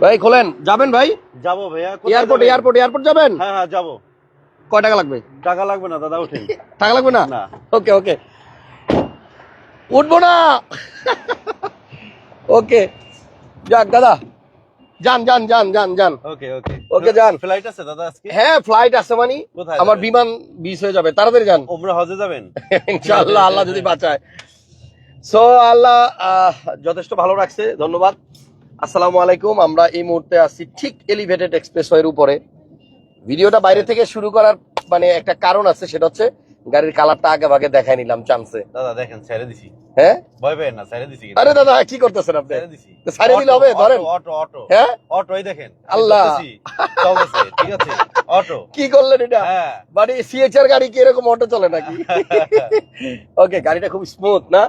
ভাই খোলেন। যাবেন ভাই? যাব ভাইয়া। এয়ারপোর্ট এয়ারপোর্ট এয়ারপোর্ট যাবেন? হ্যাঁ হ্যাঁ যাব। কয় টাকা লাগবে? টাকা লাগবে না দাদা উঠেন। টাকা লাগবে না? ওকে ওকে। উঠবো না! ওকে। যাক দাদা। যান যান যান যান যান। ওকে ওকে। ওকে যান। ফ্লাইট আছে দাদা আজকে? হ্যাঁ ফ্লাইট আছে মানে আমার বিমান বিষ হয়ে যাবে। তাড়াতাড়ি যান। ওমরা হজে যাবেন? ইনশাআল্লাহ আল্লাহ যদি বাঁচায়। সো আল্লাহ যথেষ্ট ভালো রাখছে ধন্যবাদ। আসসালামু আলাইকুম আমরা এই মুহূর্তে আছি ঠিক এলিভেটেড এক্সপ্রেসওয়ের উপরে। ভিডিওটা বাইরে থেকে শুরু করার মানে একটা কারণ আছে সেটা হচ্ছে গাড়ির কালারটা আগে ভাগে দেখাই নিলাম চান্সে দাদা দেখেন ছেড়ে দিছি। হ্যাঁ? ভয় পেয়ে না ছেড়ে দিছি আরে দাদা কি করতেছেন আপনি? ছেড়ে দিছি। ছেড়ে দিলে হবে? ধরেন। Auto auto. হ্যাঁ? অটো এই দেখেন আল্লাহ। চলতেছে ঠিক আছে? অটো। কি করলেন এটা? হ্যাঁ। মানে সিএচআর গাড়ি কি এরকম অটো চলে নাকি? ওকে গাড়িটা খুব স্মুথ না?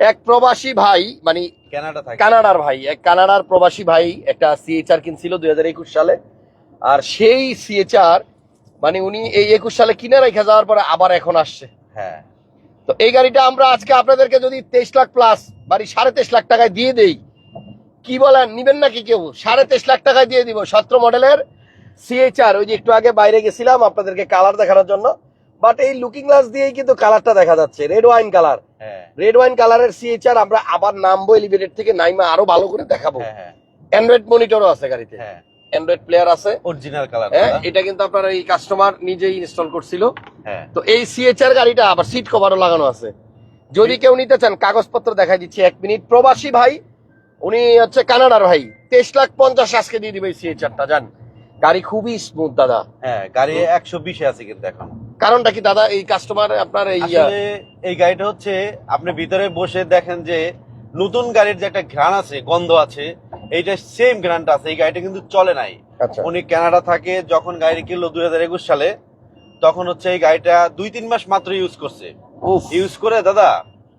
এক প্রবাসী ভাই মানে কানাডার ভাই এক কানাডার প্রবাসী ভাই একটা সিএচআর কিনছিল দুই হাজার একুশ সালে। আর সেই সিএচআর মানে উনি এই একুশ সালে কিনে রেখে যাওয়ার পরে আবার এখন আসছে। হ্যাঁ। তো এই গাড়িটা আমরা আজকে আপনাদেরকে যদি তেইশ লাখ প্লাস বাড়ি সাড়ে তেইশ লাখ টাকায় দিয়ে দেই কি বলেন নিবেন নাকি কেউ? সাড়ে তেইশ লাখ টাকায় দিয়ে দিব। সতেরো মডেলের সিএচআর ওই যে একটু আগে বাইরে গেছিলাম আপনাদেরকে কালার দেখানোর জন্য। বাট এই লুকিং গ্লাস দিয়েই কিন্তু কালারটা দেখা যাচ্ছে red wine colour red wine কালারের সিএচআর আমরা আবার নামবো এলিভেটেড থেকে নাইমা আরও ভালো করে দেখাবো। হ্যাঁ হ্যাঁ। অ্যান্ড্রয়েড মনিটরও আছে গাড়িতে। হ্যাঁ। অ্যান্ড্রয়েড প্লেয়ার আছে। অরিজিনাল কালার হ্যাঁ এটা কিন্তু আপনার এই কাস্টমার নিজেই ইনস্টল করছিল। হ্যাঁ। তো এই সিএচআর গাড়িটা আবার সিট কভারও লাগানো আছে। যদি কেউ নিতে চান কাগজপত্র দেখাই দিচ্ছি এক মিনিট। প্রবাসী ভাই উনি হচ্ছে কানাডার ভাই। তেইশ লাখ পঞ্চাশ আজকে দিয়ে দিবে সিএচআরটা জান। গাড়ি খুবই স্মুথ দাদা। হ্যাঁ গাড়ি একশো বিশে আছে কিন্তু এখন। কারণটা কি দাদা এই কাস্টমার আপনার এই এই গাড়িটা হচ্ছে আপনি ভিতরে বসে দেখেন যে নতুন গাড়ির যে একটা ঘ্রাণ আছে গন্ধ আছে এইটা সেম ঘ্রাণটা আছে এই গাড়িটা কিন্তু চলে নাই। আচ্ছা। উনি কানাডা থাকে যখন গাড়ি কিনলো দুই হাজার একুশ সালে তখন হচ্ছে এই গাড়িটা দুই তিন মাস মাত্র ইউজ করছে। ইউজ করে দাদা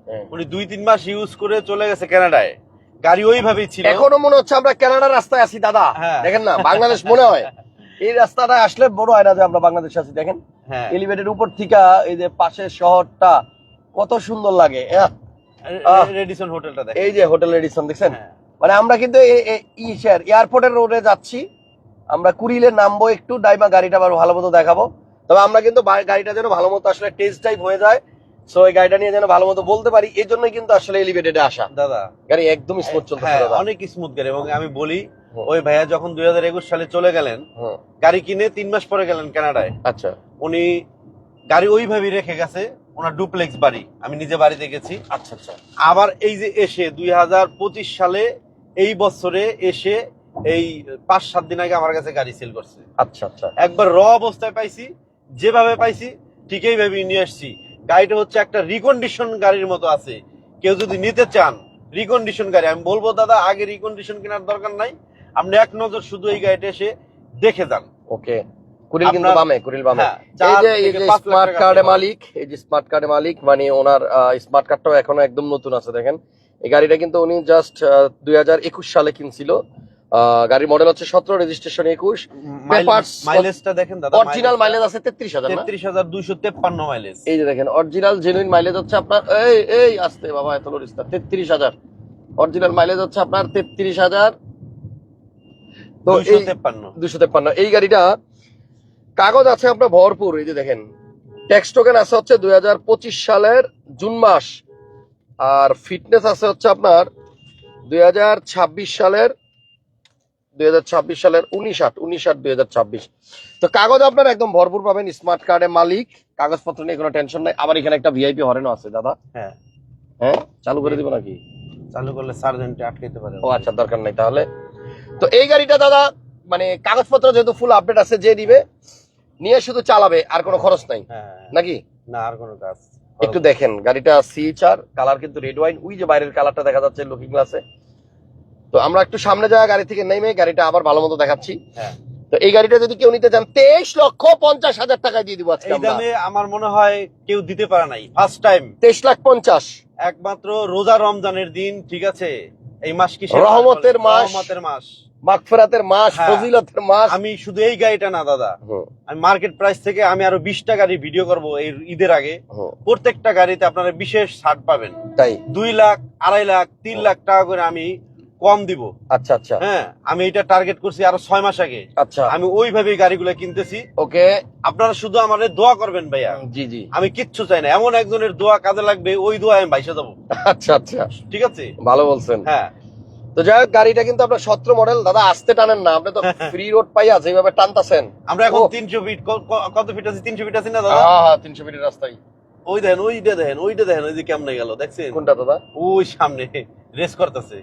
হ্যাঁ। উনি দুই তিন মাস ইউজ করে চলে গেছে কানাডায়। গাড়ি ওইভাবেই ছিল। এখনও মনে হচ্ছে আমরা কানাডার রাস্তায় আছি দাদা। হ্যাঁ। দেখেন না বাংলাদেশ মনে হয়। এই রাস্তাটা আসলে বড় হয় না যে আমরা বাংলাদেশে আছি দেখেন। হ্যাঁ। এলিভেটেড উপর থেকে এই যে পাশের শহরটা কত সুন্দর লাগে। রেডিসন হোটেলটা দেখ এই যে হোটেল এডিসন দেখছেন? হ্যাঁ। মানে আমরা কিন্তু ইসের এয়ারপোর্টের রোডে যাচ্ছি। আমরা কুড়িলে নামবো একটু ডাইমা গাড়িটা আবার ভালো মতো দেখাবো। তবে আমরা কিন্তু গাড়িটা যেন ভালো মতো আসলে টেস্ট টাইপ হয়ে যায়। সো এই গাড়িটা নিয়ে যেন ভালো মতো বলতে পারি এই জন্যই কিন্তু আসলে এলিভেটেডে আসা। দাদা গাড়ি একদমই স্মুথ চলতেছে হ্যাঁ অনেক স্মুথ গাড়ি এবং আমি বলি ওই ভাইয়া যখন দুই হাজার একুশ সালে চলে গেলেন গাড়ি কিনে তিন মাস পরে গেলেন কানাডায়। আচ্ছা। উনি গাড়ি ওইভাবেই রেখে গেছে ওনার ডুপ্লেক্স বাড়ি আমি নিজে বাড়িতে গেছি। আচ্ছা আচ্ছা। আবার এই যে এসে দুই হাজার পঁচিশ সালে এই বছরে এসে এই পাঁচ সাত দিন আগে আমার কাছে গাড়ি সেল করছে। আচ্ছা আচ্ছা। একবার র অবস্থায় পাইছি যেভাবে পাইছি ঠিক এইভাবে নিয়ে আসছি। গাড়িটা হচ্ছে একটা রিকন্ডিশন গাড়ির মতো আছে। কেউ যদি নিতে চান রিকন্ডিশন গাড়ি। আমি বলব দাদা আগে রিকন্ডিশন কেনার দরকার নাই। আপনি এক নজর শুধু এই গাড়িটা এসে দেখে যান। ওকে। কুড়িল কিন্তু বামে কুড়িল বামে। হ্যাঁ, এই যে এই যে স্মার্ট টাকা কার্ডের মালিক এই যে স্মার্ট কার্ডের মালিক মানে ওনার স্মার্ট কার্ডটাও এখনও একদম নতুন আছে দেখেন। এই গাড়িটা কিন্তু উনি জাস্ট দুই হাজার একুশ সালে কিনছিল। গাড়ির মডেল হচ্ছে সতেরো রেজিস্ট্রেশন একুশ। মাইলেজটা দেখেন দাদা অরিজিনাল মাইলেজ আছে তেত্রিশ হাজার তেত্রিশ হাজার দুইশো তেপ্পান্ন মাইলেজ এই যে দেখেন অরিজিনাল জেনুইন মাইলেজ হচ্ছে আপনার এই এই আসতে বাবা এত লরিস না তেত্রিশ হাজার। অরিজিনাল মাইলেজ হচ্ছে আপনার তেত্রিশ হাজার। তো দুইশো এই দুশো তেপ্পান্ন। এই গাড়িটা কাগজ আছে আপনার ভরপুর এই যে দেখেন। ট্যাক্স টোকেন আছে হচ্ছে দুই হাজার পঁচিশ সালের জুন মাস। আর ফিটনেস আছে হচ্ছে আপনার দুই হাজার ছাব্বিশ সালের দুই হাজার ছাব্বিশ সালের উনিশ আট উনিশ আট দুই তো কাগজ আপনার একদম ভরপুর পাবেন স্মার্ট কার্ডের মালিক। কাগজপত্র নিয়ে কোনো টেনশন নাই। আবার এখানে একটা ভিআইপি হরেনও আছে দাদা। হ্যাঁ। হ্যাঁ? চালু করে দিব নাকি? চালু করলে সার্জেন্টে আটকাইতে পারে। ও আচ্ছা দরকার নাই তাহলে। তো এই গাড়িটা দাদা মানে কাগজপত্র যেহেতু ফুল আপডেট আছে যে দিবে নিয়ে শুধু চালাবে আর কোনো খরচ নাই। হ্যাঁ। নাকি? না আর কোনো কাজ। একটু দেখেন গাড়িটা সিএচআর কালার কিন্তু রেড ওয়াইন ওই যে বাইরের কালারটা দেখা যাচ্ছে লুকিং গ্লাসে তো আমরা একটু সামনে যাওয়া গাড়ি থেকে নেমে গাড়িটা আবার ভালো মতো দেখাচ্ছি। হ্যাঁ। তো এই গাড়িটা যদি কেউ নিতে চান তেইশ লক্ষ পঞ্চাশ হাজার টাকায় দিয়ে দিব আজকে আমরা। মনে হয় কেউ দিতে পারে নাই ফার্স্ট টাইম তেইশ লাখ পঞ্চাশ। একমাত্র রোজা রমজানের দিন ঠিক আছে? এই মাস কি রহমতের মাস। রহমতের মাস। মাগফেরাতের মাস হ্যাঁ। ফজিলতের মাস। আমি শুধু এই গাড়িটা না দাদা। আমি মার্কেট প্রাইস থেকে আমি আরও বিশটা গাড়ি ভিডিও করব এই ঈদের আগে। প্রত্যেকটা গাড়িতে আপনারা বিশেষ ছাড় পাবেন। তাই? দুই লাখ আড়াই লাখ তিন লাখ টাকা করে আমি কম দিব। আচ্ছা আচ্ছা। হ্যাঁ আমি এটা টার্গেট করছি আরও ছয় মাস আগে। আচ্ছা। আমি ওইভাবেই গাড়িগুলো কিনতেছি। ওকে। আপনারা শুধু আমাদের দোয়া করবেন ভাইয়া। জি জি। আমি কিচ্ছু চাই না। এমন একজনের দোয়া কাজে লাগবে ওই দোয়া আমি বাইসে দেবো আচ্ছা আচ্ছা। ঠিক আছে? ভালো বলছেন। হ্যাঁ। তো যাই হোক গাড়িটা কিন্তু আপনার সতেরো মডেল দাদা আসতে টানেন না। আপনি তো ফ্রি রোড পাইয়া যেভাবে টানতাছেন। আমরা এখন তিনশো ফিট কত ফিট আছে? তিনশো ফিট আছে না দাদা? হ্যাঁ হ্যাঁ তিনশো ফিটের রাস্তায়। ওই দেখেন ওইটা দেখেন ওইটা দেখেন ওই যে কেমনে গেল দেখছেন? কোনটা দাদা? ওই সামনে রেস করতেছে।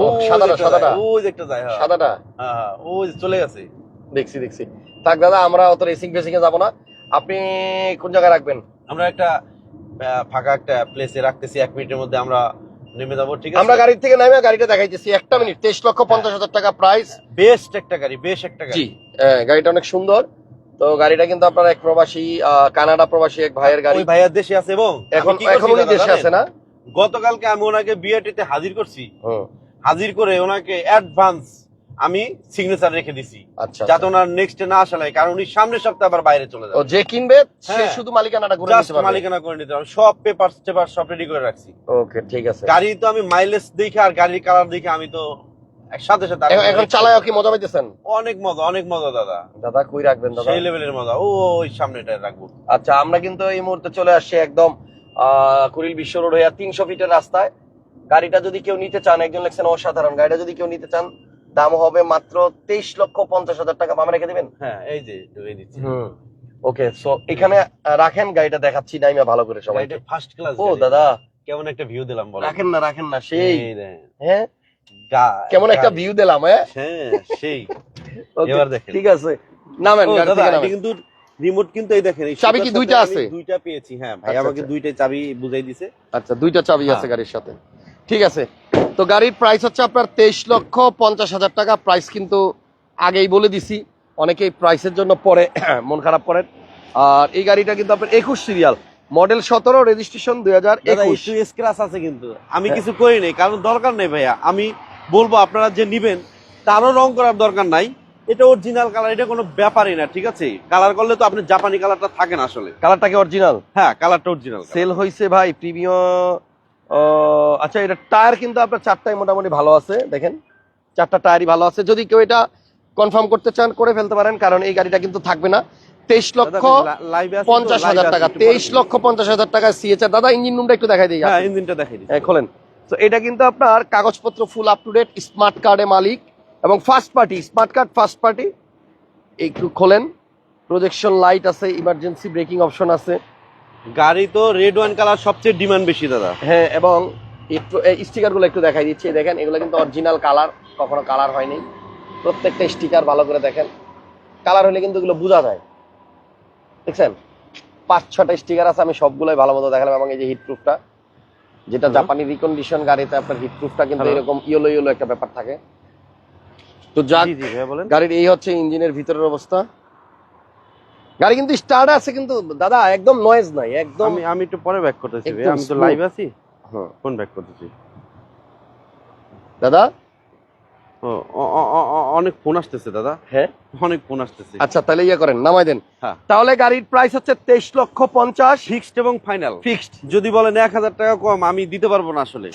ও সাদাটা সাদাটা। যে একটা যায় হ্যাঁ। সাদাটা? হ্যাঁ, হ্যাঁ, ওই চলে গেছে। দেখছি দেখছি। থাক দাদা আমরা অত রেসিং ফেসিং এ যাব না। আপনি কোন জায়গায় রাখবেন? আমরা একটা ফাঁকা একটা প্লেসে রাখতেছি এক মিনিটের মধ্যে আমরা নেমে যাব ঠিক আছে? আমরা গাড়ি থেকে নামে গাড়িটা দেখাইতেছি। একটা মিনিট তেইশ লক্ষ পঞ্চাশ হাজার টাকা প্রাইস বেস্ট একটা গাড়ি বেশ একটা গাড়ি। হ্যাঁ, গাড়িটা অনেক সুন্দর। তো গাড়িটা কিন্তু আপনার এক প্রবাসী কানাডা প্রবাসী এক ভাইয়ের গাড়ি। ভাইয়ার দেশে আছে এবং এখন এখন দেশে আছে না? গতকালকে আমি ওনাকে বিআরটিতে হাজির করছি। হাজির করে ওনাকে অ্যাডভান্স আমি সিগনেচার রেখে দিছি। আচ্ছা যাতে ওনার নেক্সট না আসা লাগে কারণ উনি সামনের সপ্তাহে আবার বাইরে চলে ও যাবে যে কিনবে সে হ্যাঁ। শুধু মালিকানাটা জাস্ট নিতে পারবে। মালিকানা করে নিতে হবে সব পেপার টেপার সব রেডি করে রাখছি। ওকে ঠিক আছে। গাড়ি তো আমি মাইলেজ দেখে আর গাড়ির কালার দেখে আমি তো সাথে সাথে এখন- এখন চালায় কি মজা পাইতেছেন? অনেক মজা অনেক মজা দাদা। দাদা কই রাখবেন দাদা? সেই লেভেলের মজা। ও ওই সামনেটা রাখব। আচ্ছা আমরা কিন্তু এই মুহূর্তে চলে আসছি একদম আহ, কুড়িল বিশ্ব রোড হইয়া তিনশো ফিটের রাস্তায়। গাড়িটা যদি কেউ নিতে চান একজন লেখছেন অসাধারণ গাড়িটা যদি কেউ নিতে চান দাম হবে মাত্র তেইশ লক্ষ পঞ্চাশ হাজার টাকা। বামে রেখে দিবেন? হ্যাঁ এই যে ওকে সো এখানে রাখেন গাড়িটা দেখাচ্ছি নাইমা ভালো করে সবাই ফার্স্ট ক্লাস ও দাদা। কেমন একটা ভিউ দিলাম বলো। রাখেন না রাখেন না সেই। হ্যাঁ? কেমন একটা ভিউ দিলাম হ্যাঁ? হ্যাঁ সেই। এবার দেখেন। ঠিক আছে। নামেন দাদা কিন্তু রিমোট কিন্তু এই দেখেন চাবি কি দুইটা আছে? দুইটা পেয়েছি হ্যাঁ ভাই আচ্ছা, আমাকে আচ্ছা। দুইটা চাবি বুঝাই দিছে। আচ্ছা দুইটা চাবি হ্যাঁ। আছে গাড়ির সাথে। ঠিক আছে। তো গাড়ির প্রাইস হচ্ছে আপনার তেইশ লক্ষ পঞ্চাশ হাজার টাকা। প্রাইস কিন্তু আগেই বলে দিছি। অনেকেই প্রাইসের জন্য পরে মন খারাপ করেন। আর এই গাড়িটা কিন্তু আপনার একুশ সিরিয়াল মডেল সতেরো রেজিস্ট্রেশন দুই হাজার একুশ। স্ক্র্যাচ আছে কিন্তু। আমি। কিছু করি নাই কারণ দরকার নেই ভাইয়া। আমি বলব আপনারা যে নিবেন তারও রং করার দরকার নাই। এটা অরিজিনাল কালার এটা কোনো ব্যাপারই না ঠিক আছে? কালার করলে তো আপনি জাপানি কালারটা থাকে না আসলে। কালারটাকে অরিজিনাল হ্যাঁ কালারটা অরিজিনাল সেল হয়েছে ভাই প্রিমিয়াম আচ্ছা এটা টায়ার কিন্তু আপনার চারটাই মোটামুটি ভালো আছে দেখেন। চারটা টায়ারই ভালো আছে। যদি কেউ এটা কনফার্ম করতে চান করে ফেলতে পারেন কারণ এই গাড়িটা কিন্তু থাকবে না। তেইশ লক্ষ পঞ্চাশ হাজার টাকা তেইশ লক্ষ পঞ্চাশ হাজার টাকা সিএচআর দাদা ইঞ্জিন রুমটা একটু দেখাই দিই। হ্যাঁ ইঞ্জিনটা দেখাই দিচ্ছি। হ্যাঁ, খোলেন। তো এটা কিন্তু আপনার কাগজপত্র full up to date smart কার্ডে মালিক এবং first party smart card first party একটু খোলেন। প্রজেকশন লাইট আছে ইমার্জেন্সি ব্রেকিং অপশন আছে। গাড়ি তো রেড ওয়াইন কালার সবচেয়ে ডিমান্ড বেশি দাদা। হ্যাঁ এবং একটু স্টিকারগুলো একটু দেখাই দিচ্ছি। দেখেন এগুলো কিন্তু অরিজিনাল কালার কখনো কালার হয়নি প্রত্যেকটা স্টিকার ভালো করে দেখেন। কালার হলে কিন্তু এগুলো বোঝা যায়। দেখছেন? পাঁচ ছটা স্টিকার আছে আমি সবগুলোই ভালো মতো দেখালাম এবং এই যে হিট প্রুফটা যেটা জাপানি রিকন্ডিশন গাড়িতে আপনার হিট প্রুফটা কিন্তু এরকম ইয়েলো ইয়েলো একটা ব্যাপার থাকে। তো বলেন। গাড়ির এই হচ্ছে ইঞ্জিনের ভিতরের অবস্থা। গাড়ি কিন্তু স্টার্ট আছে কিন্তু দাদা একদম নয়েজ নাই একদম আমি আমি একটু পরে ব্যাক করতেছি আমি তো লাইভ আছি। হুম। ফোন ব্যাক করতেছি। দাদা? অনেক ফোন আসতেছে দাদা। হ্যাঁ? অনেক ফোন আসতেছে। আচ্ছা তাহলে ইয়ে করেন নামাই দেন। হ্যাঁ। তাহলে গাড়ির প্রাইস হচ্ছে তেইশ লক্ষ পঞ্চাশ। ফিক্সড এবং ফাইনাল ফিক্সড যদি বলেন এক হাজার টাকা কম আমি দিতে পারব না আসলে।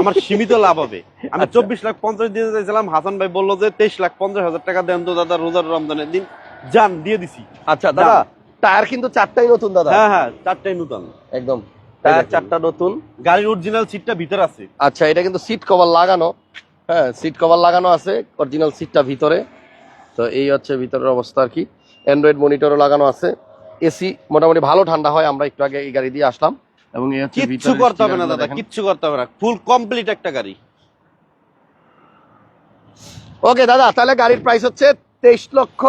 আমার সীমিত লাভ হবে। আমি আচ্ছা। চব্বিশ লাখ পঞ্চাশ দিতে চাইছিলাম হাসান ভাই বলল যে তেইশ লাখ পঞ্চাশ হাজার টাকা দেন তো দাদা রোজার রমজানের দিন। যান দিয়ে দিছি। আচ্ছা দাদা টায়ার কিন্তু চারটাই নতুন দাদা। হ্যাঁ হ্যাঁ চারটাই নতুন। একদম। টায়ার চারটা নতুন। গাড়ির অরিজিনাল সিটটা ভিতরে আছে। আচ্ছা এটা কিন্তু সিট কভার লাগানো। হ্যাঁ সিট কভার লাগানো আছে অরিজিনাল সিটটা ভিতরে। তো এই হচ্ছে ভিতরের অবস্থা আর কি। অ্যান্ড্রয়েড মনিটরও লাগানো আছে। এসি মোটামুটি ভালো ঠান্ডা হয় আমরা একটু আগে এই গাড়ি দিয়ে আসলাম। এবং এই হচ্ছে কিচ্ছু করতে হবে না দাদা। কিচ্ছু করতে হবে না। ফুল কমপ্লিট একটা গাড়ি। ওকে দাদা তাহলে গাড়ির প্রাইস হচ্ছে তেইশ লক্ষ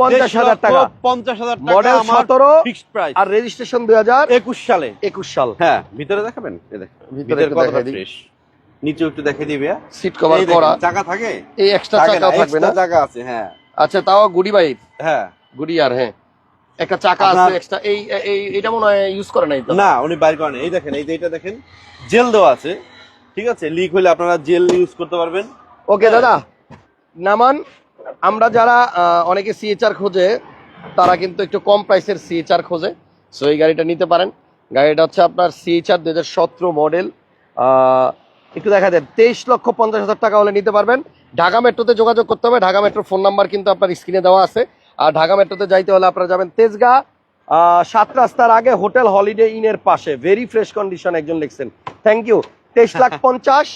পঞ্চাশ হাজার টাকা। পঞ্চাশ হাজার মডেল সতেরো ফিক্সড প্রাইস আর রেজিস্ট্রেশন দুই হাজার একুশ সালে। একুশ সাল। হ্যাঁ ভিতরে দেখাবেন? ভিতরে নিচে একটু দেখে দিবে সিট কভার করা। চাকা থাকে? এই এক্সট্রা থাকে থাকবে না? extra আছে হ্যাঁ। আচ্ছা তাও গুডি বাইক হ্যাঁ। গুডি আর হ্যাঁ। একটা চাকা আছে এক্সট্রা এই এই এটা মনে হয় ইউজ করে নাই তো? না উনি বাইর করেন এই দেখেন এই যে এটা দেখেন জেল দেওয়া আছে। ঠিক আছে? লিক হলে আপনারা জেল ইউজ করতে পারবেন। ওকে দাদা। নামান আমরা যারা অনেকে সিএচআর খোঁজে, তারা কিন্তু একটু কম প্রাইসের সিএচআর খোঁজে। সো এই গাড়িটা নিতে পারেন। গাড়িটা হচ্ছে আপনার সিএচআর দুই হাজার মডেল একটু দেখা দেন, তেইশ লক্ষ পঞ্চাশ হাজার টাকা হলে নিতে পারবেন। ঢাকা মেট্রোতে যোগাযোগ করতে হবে। ঢাকা মেট্রোর ফোন নাম্বার কিন্তু আপনার স্ক্রিনে দেওয়া আছে। আর ঢাকা মেট্রোতে যাইতে হলে আপনারা যাবেন তেজগা সাত রাস্তার আগে হোটেল হলিডে ইনের পাশে। ভেরি ফ্রেশ কন্ডিশন একজন লিখছেন। থ্যাংক ইউ তেইশ লাখ পঞ্চাশ।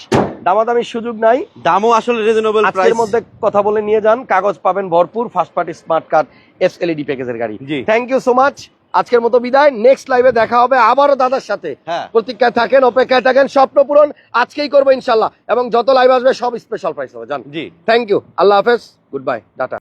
দামাদামির সুযোগ নাই। দামও আসলে রিজনেবল প্রাইসের মধ্যে কথা বলে নিয়ে যান। কাগজ পাবেন ভরপুর ফার্স্ট পার্টি স্মার্ট কার্ড এসএলইডি প্যাকেজের গাড়ি। থ্যাংক ইউ সো মাচ আজকের মতো বিদায়। নেক্সট লাইভে দেখা হবে আবারও দাদার সাথে। হ্যাঁ। প্রতীক্ষায় থাকেন অপেক্ষায় থাকেন স্বপ্ন পূরণ আজকেই করব ইনশাল্লাহ। এবং যত লাইভ আসবে সব স্পেশাল প্রাইস হবে। জান জি। থ্যাংক ইউ আল্লাহ হাফেজ। Good bye tata